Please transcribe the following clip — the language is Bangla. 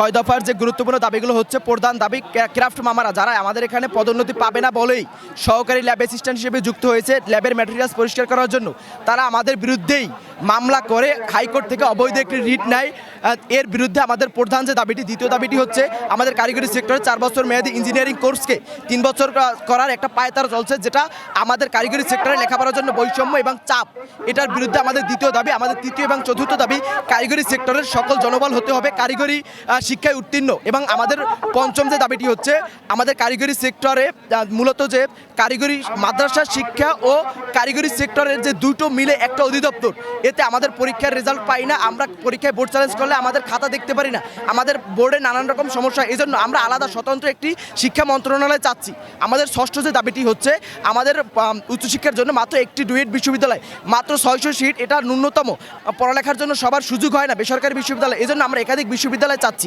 ছয় দফার যে গুরুত্বপূর্ণ দাবিগুলো হচ্ছে প্রধান দাবি ক্রা- ক্রাফট মামারা যারা আমাদের এখানে পদোন্নতি পাবে না বলেই সহকারী ল্যাব অ্যাসিস্ট্যান্ট হিসেবে যুক্ত হয়েছে ল্যাবের ম্যাটেরিয়ালস পরিষ্কার করার জন্য। তারা আমাদের বিরুদ্ধেই মামলা করে, হাইকোর্ট থেকে অবৈধ একটি রিট নেয়। এর বিরুদ্ধে আমাদের প্রধান যে দাবিটি, দ্বিতীয় দাবিটি হচ্ছে আমাদের কারিগরি সেক্টরে চার বছর মেয়াদী ইঞ্জিনিয়ারিং কোর্সকে তিন বছর করার একটা পায়তারা চলছে, যেটা আমাদের কারিগরি সেক্টরে লেখাপড়ার জন্য বৈষম্য এবং চাপ। এটার বিরুদ্ধে আমাদের দ্বিতীয় দাবি, আমাদের তৃতীয় এবং চতুর্থ দাবি, কারিগরি সেক্টরের সকল জনবল হতে হবে কারিগরি শিক্ষায় উত্তীর্ণ। এবং আমাদের পঞ্চম যে দাবিটি হচ্ছে, আমাদের কারিগরি সেক্টরে মূলত যে কারিগরি মাদ্রাসা, শিক্ষা ও কারিগরি সেক্টরের যে দুটো মিলে একটা অধিদপ্তর, এতে আমাদের পরীক্ষার রেজাল্ট পাই না। আমরা পরীক্ষায় বোর্ড চ্যালেঞ্জ করলে আমাদের খাতা দেখতে পারি না। আমাদের বোর্ডে নানান রকম সমস্যা এই জন্য আমরা আলাদা স্বতন্ত্র একটি শিক্ষা মন্ত্রণালয় চাচ্ছি। আমাদের ষষ্ঠ যে দাবিটি হচ্ছে, আমাদের উচ্চশিক্ষার জন্য মাত্র একটি ডুয়েট বিশ্ববিদ্যালয়, মাত্র ছয়শো সিট, এটা ন্যূনতম। পড়ালেখার জন্য সবার সুযোগ হয় না বেসরকারি বিশ্ববিদ্যালয় এই জন্য আমরা একাধিক বিশ্ববিদ্যালয় চাচ্ছি।